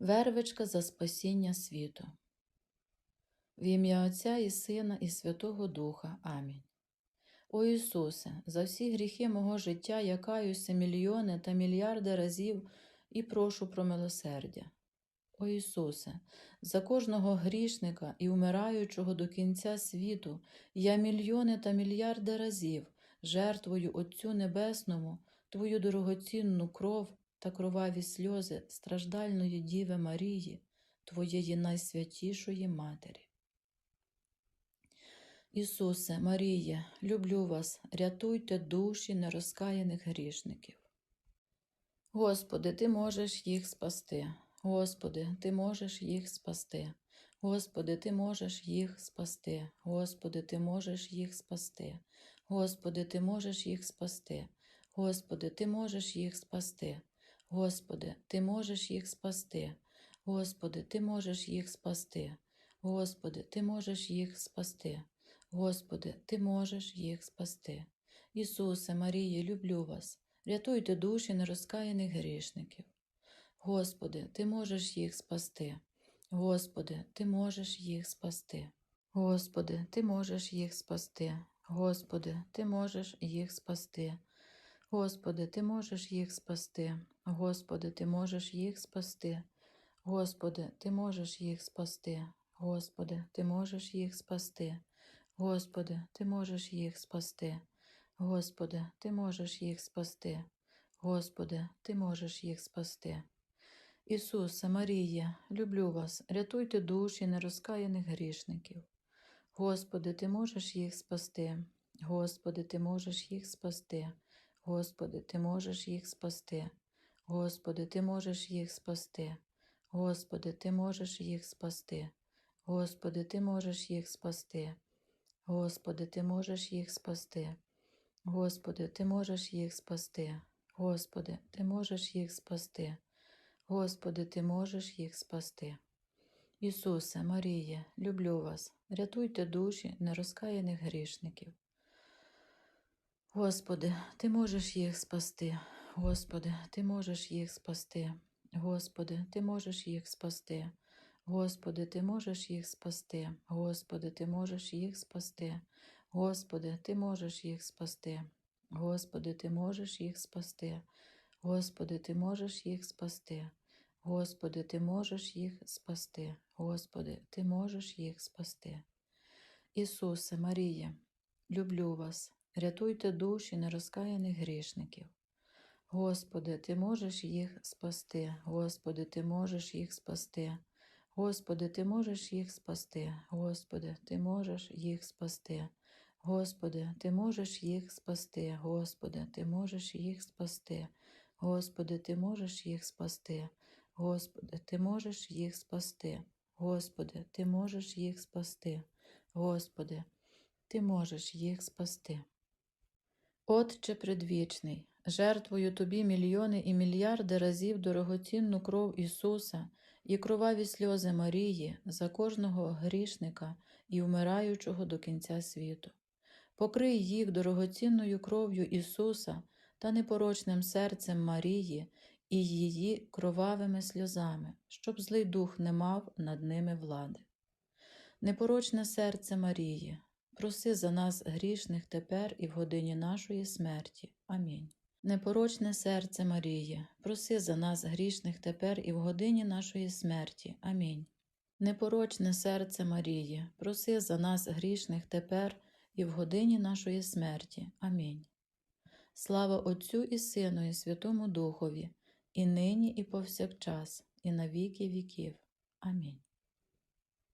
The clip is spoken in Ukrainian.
Вервичка за спасіння світу. В ім'я Отця і Сина, і Святого Духа. Амінь. О Ісусе, за всі гріхи мого життя я каюся мільйони та мільярди разів і прошу про милосердя. О Ісусе, за кожного грішника і умираючого до кінця світу я мільйони та мільярди разів жертвую Отцю Небесному Твою дорогоцінну кров та кроваві сльози страждальної Діви Марії, Твоєї найсвятішої Матері. Ісусе, Маріє, люблю вас, рятуйте душі нерозкаяних грішників. Господи, Ти можеш їх спасти. Господи, Ти можеш їх спасти. Господи, Ти можеш їх спасти. Господи, Ти можеш їх спасти. Господи, Ти можеш їх спасти. Господи, Ти можеш їх спасти. Господи, Ти можеш їх спасти. Господи, Ти можеш їх спасти. Господи, Ти можеш їх спасти. Господи, Ти можеш їх спасти. Ісусе, Маріє, люблю вас. Рятуйте душі нерозкаяних грішників. Господи, Ти можеш їх спасти. Господи, Ти можеш їх спасти. Господи, Ти можеш їх спасти. Господи, Ти можеш їх спасти. Господи, Ти можеш їх спасти. Господи, Ти можеш їх спасти. Господи, Ти можеш їх спасти. Господи, Ти можеш їх спасти. Господи, Ти можеш їх спасти. Господи, Ти можеш їх спасти. Господи, Ти можеш їх спасти. Ісусе, Марія, люблю вас, рятуйте душі нерозкаяних грішників. Господи, Ти можеш їх спасти. Господи, Ти можеш їх спасти. Господи, Ти можеш їх спасти. Господи, Ти можеш їх спасти. Господи, Ти можеш їх спасти. Господи, Ти можеш їх спасти. Господи, Ти можеш їх спасти. Господи, Ти можеш їх спасти. Господи, Ти можеш їх спасти. Господи, Ти можеш їх спасти. Ісусе, Маріє, люблю вас, рятуйте душі нерозкаяних грішників. Господи, Ти можеш їх спасти. Господи, Ти можеш їх спасти. Господи, Ти можеш їх спасти. Господи, Ти можеш їх спасти. Господи, Ти можеш їх спасти. Господи, Ти можеш їх спасти. Господи, Ти можеш їх спасти. Господи, Ти можеш їх спасти. Господи, Ти можеш їх спасти. Господи, Ти можеш їх спасти. Ісусе, Марія, люблю вас, рятуйте душі нерозкаяних грішників. Господи, Ти можеш їх спасти, Господи, Ти можеш їх спасти. Господи, Ти можеш їх спасти, Господи, Ти можеш їх спасти. Господи, Ти можеш їх спасти, Господи, Ти можеш їх спасти. Господи, Ти можеш їх спасти. Господи, Ти можеш їх спасти. Господи, Ти можеш їх спасти. Господи, Ти можеш їх спасти. Отче предвічний жертвую Тобі мільйони і мільярди разів дорогоцінну кров Ісуса і кроваві сльози Марії за кожного грішника і вмираючого до кінця світу. Покрий їх дорогоцінною кров'ю Ісуса та непорочним серцем Марії і її кровавими сльозами, щоб злий дух не мав над ними влади. Непорочне серце Марії, проси за нас грішних тепер і в годині нашої смерті. Амінь. Непорочне серце Марії, проси за нас грішних тепер і в годині нашої смерті. Амінь. Непорочне серце Марії, проси за нас грішних тепер і в годині нашої смерті. Амінь. Слава Отцю і Сину, і Святому Духові, і нині, і повсякчас, і на віки віків. Амінь.